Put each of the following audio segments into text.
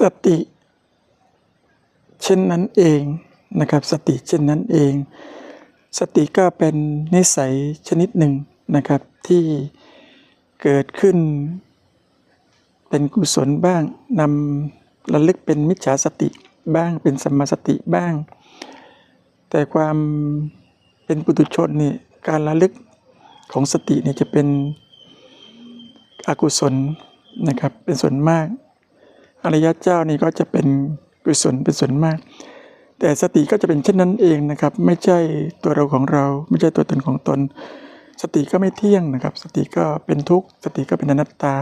สติ เช่นนั้นเองนะครับสติเช่นนั้นเอง สติก็เป็นนิสัยชนิดหนึ่งนะครับที่เกิดขึ้น เป็นกุศลบ้างนำระลึกเป็นมิจฉาสติบ้างเป็นสัมมาสติบ้าง แต่ความเป็นปุถุชนนี่การระลึกของสติเนี่ยจะเป็นอกุศลนะครับเป็นส่วนมาก อริยเจ้านี่ก็จะเป็นกุศลเป็นส่วนมาก แต่สติก็จะเป็นเช่นนั้นเองนะครับ ไม่ใช่ตัวเราของเรา ไม่ใช่ตัวตนของตน สติก็ไม่เที่ยงนะครับ สติก็เป็นทุกข์ สติก็เป็นอนัตตา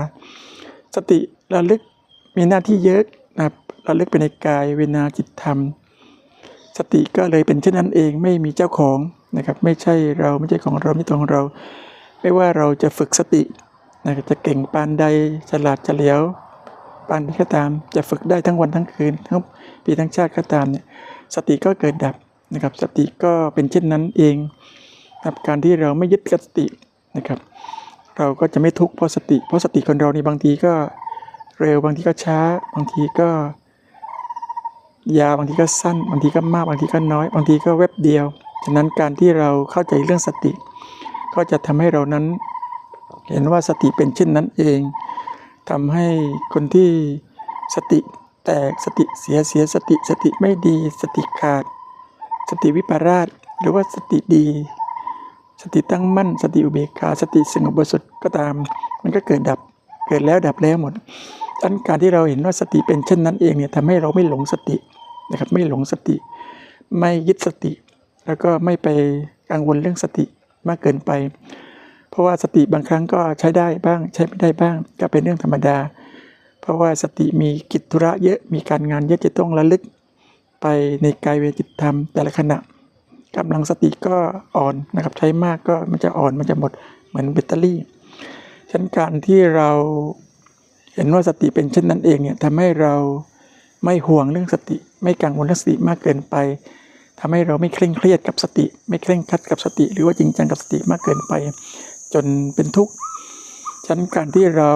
สติระลึกมีหน้าที่เยอะนะครับระลึกไปในกายเวนาจิตธรรม สติก็เลยเป็นเช่นนั้นเองไม่มีเจ้าของนะครับ ไม่ใช่เราไม่ใช่ของเราไม่ใช่ตัวของเรา ไม่ว่าเราจะฝึกสตินะจะเก่งปานใดฉลาดเฉลียว ปานก็ตามจะฝึกได้ทั้งวันทั้งคืนทั้งปีทั้งชาติก็ตามเนี่ยสติก็เกิดดับนะครับ สติก็เป็นเช่นนั้นเองนะครับการที่เราไม่ยึดกับสตินะครับ เราก็จะไม่ทุกข์เพราะสติ เพราะสติคนเรานี่บางทีก็เร็วบางทีก็ช้า บางทีก็ ยาวบางทีก็สั้น บางทีก็มากบางทีก็น้อย บางทีก็แวบเดียวฉะนั้นการที่เราเข้าใจเรื่องสติ ก็จะทำให้เรานั้น เห็นว่าสติเป็นเช่นนั้นเอง ทำให้คนที่สติแตกสติเสียเสียสติสติไม่ดีสติขาด สติวิปราช หรือว่าสติดี สติตั้งมั่น สติอุเบกขาสติสงบบริสุทธิ์ก็ตาม มันก็เกิดดับเกิดแล้วดับแล้วหมดดังนั้นการที่เราเห็นว่าสติเป็นเช่นนั้นเองเนี่ยทำให้เราไม่หลงสตินะครับไม่หลงสติ ไม่ยึดสติ แล้วก็ไม่ไปกังวลเรื่องสติมากเกินไป เพราะว่าสติบางครั้งก็ใช้ได้บ้างใช้ไม่ได้บ้างก็เป็นเรื่องธรรมดา เพราะว่าสติมีกิจธุระเยอะมีการงานเยอะจะต้องระลึก ไปในกายเวจิตธรรม แต่ละขณะกำลังสติก็อ่อนนะครับใช้มากก็มันจะอ่อนมันจะหมดเหมือนแบตเตอรี่ฉะนั้นการที่เราเห็นว่าสติเป็นเช่นนั้นเองเนี่ยทำให้เราไม่ห่วงเรื่องสติ ไม่กังวลเรื่องสติมากเกินไปทำให้เราไม่เคร่งเครียดกับสติ ไม่เคร่งคัดกับสติ หรือว่าจริงจังกับสติมากเกินไป จนเป็นทุกข์ชั้นการที่เรา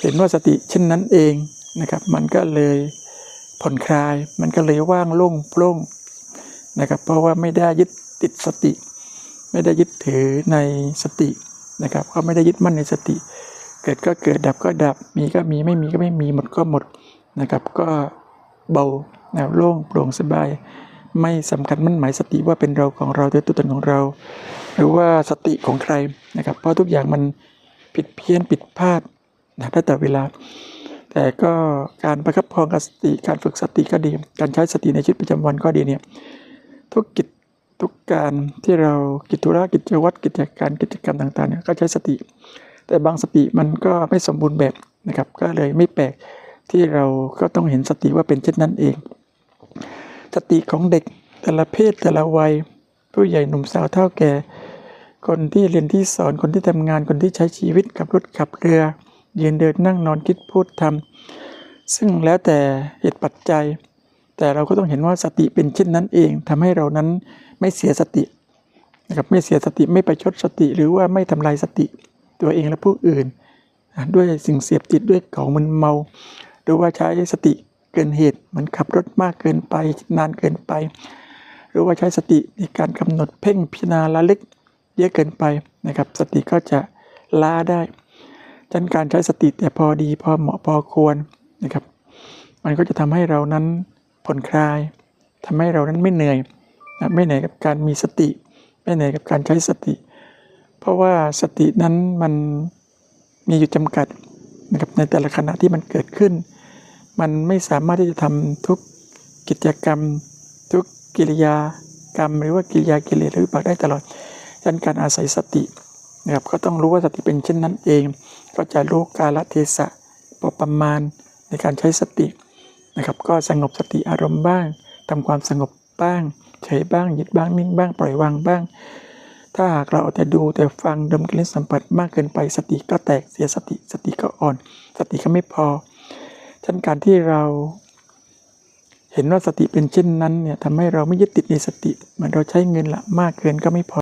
เห็นว่าสติเช่นนั้นเองนะครับ มันก็เลยผ่อนคลาย มันก็เลยว่างโล่งโปร่งนะครับ เพราะว่าไม่ได้ยึดติดสติ ไม่ได้ยึดถือในสตินะครับก็ไม่ได้ยึดมั่นในสติ เกิดก็เกิดดับก็ดับมีก็มีไม่มีก็ไม่มีหมดก็หมดนะครับ ก็เบาแนวโล่งโปร่งสบาย ไม่สำคัญมั่นหมายสติว่าเป็นเราของเราตัวตนของเรา หรือว่าสติของใครนะครับ เพราะทุกอย่างมันผิดเพี้ยนผิดพลาดนะได้แต่เวลา แต่ก็การประคับประคองสติการฝึกสติก็ดี การใช้สติในชีวิตประจำวันก็ดีเนี่ยทุกกิจทุกการที่เรากิจธุระกิจวัตรกิจการกิจกรรมต่างๆเนี่ยก็ใช้สติ แต่บางสติมันก็ไม่สมบูรณ์แบบนะครับ ก็เลยไม่แปลกที่เราก็ต้องเห็นสติว่าเป็นเช่นนั้นเอง สติของเด็กแต่ละเพศแต่ละวัย ผู้ใหญ่หนุ่มสาวเท่าแก่ คนที่เรียนที่สอนคนที่ทำงานคนที่ใช้ชีวิตขับรถขับเรือยืนเดินนั่งนอนคิดพูดทำซึ่งแล้วแต่เหตุปัจจัย แต่เราก็ต้องเห็นว่าสติเป็นเช่นนั้นเองทำให้เรานั้นไม่เสียสตินะครับไม่เสียสติไม่ไปชดสติ หรือว่าไม่ทำลายสติตัวเองและผู้อื่น ด้วยสิ่งเสพติดด้วยของมึนเมา หรือว่าใช้สติเกินเหตุมือนขับรถมากเกินไปนานเกินไป หรือว่าใช้สติในการกำหนดเพ่งพิจารณาละลึก เยอะเกินไปนะครับ สติก็จะล้าได้ฉะนั้นการใช้สติแต่พอดีพอเหมาะพอควรนะครับ มันก็จะทำให้เรานั้นผ่อนคลายทำให้เรานั้นไม่เหนื่อยนะไม่เหนื่อยกับการมีสติ ไม่เหนื่อยกับการใช้สติ เพราะว่าสตินั้นมันมีอยู่จำกัดนะครับในแต่ละขณะที่มันเกิดขึ้น มันไม่สามารถที่จะทำทุกกิจกรรม ทุกกิริยากรรม หรือว่ากิริยากิเลสหรือวิบากได้ตลอด ชั้นการอาศัยสตินะครับก็ต้องรู้ว่าสติเป็นเช่นนั้นเอง ก็จะรู้กาลเทศะพอประมาณในการใช้สตินะครับ ก็สงบสติอารมณ์บ้างทำความสงบบ้างเฉยบ้างหยุดบ้างนิ่งบ้างปล่อยวางบ้าง ถ้าหากเราเอาแต่ดูแต่ฟังดมกลิ่นสัมผัสมากเกินไปสติก็แตกเสียสติสติก็อ่อน สติก็ไม่พอฉะนั้นการที่เราเห็นว่าสติเป็นเช่นนั้นเนี่ยทำให้เราไม่ยึดติดในสติ เหมือนเราใช้เงินละมากเกินก็ไม่พอ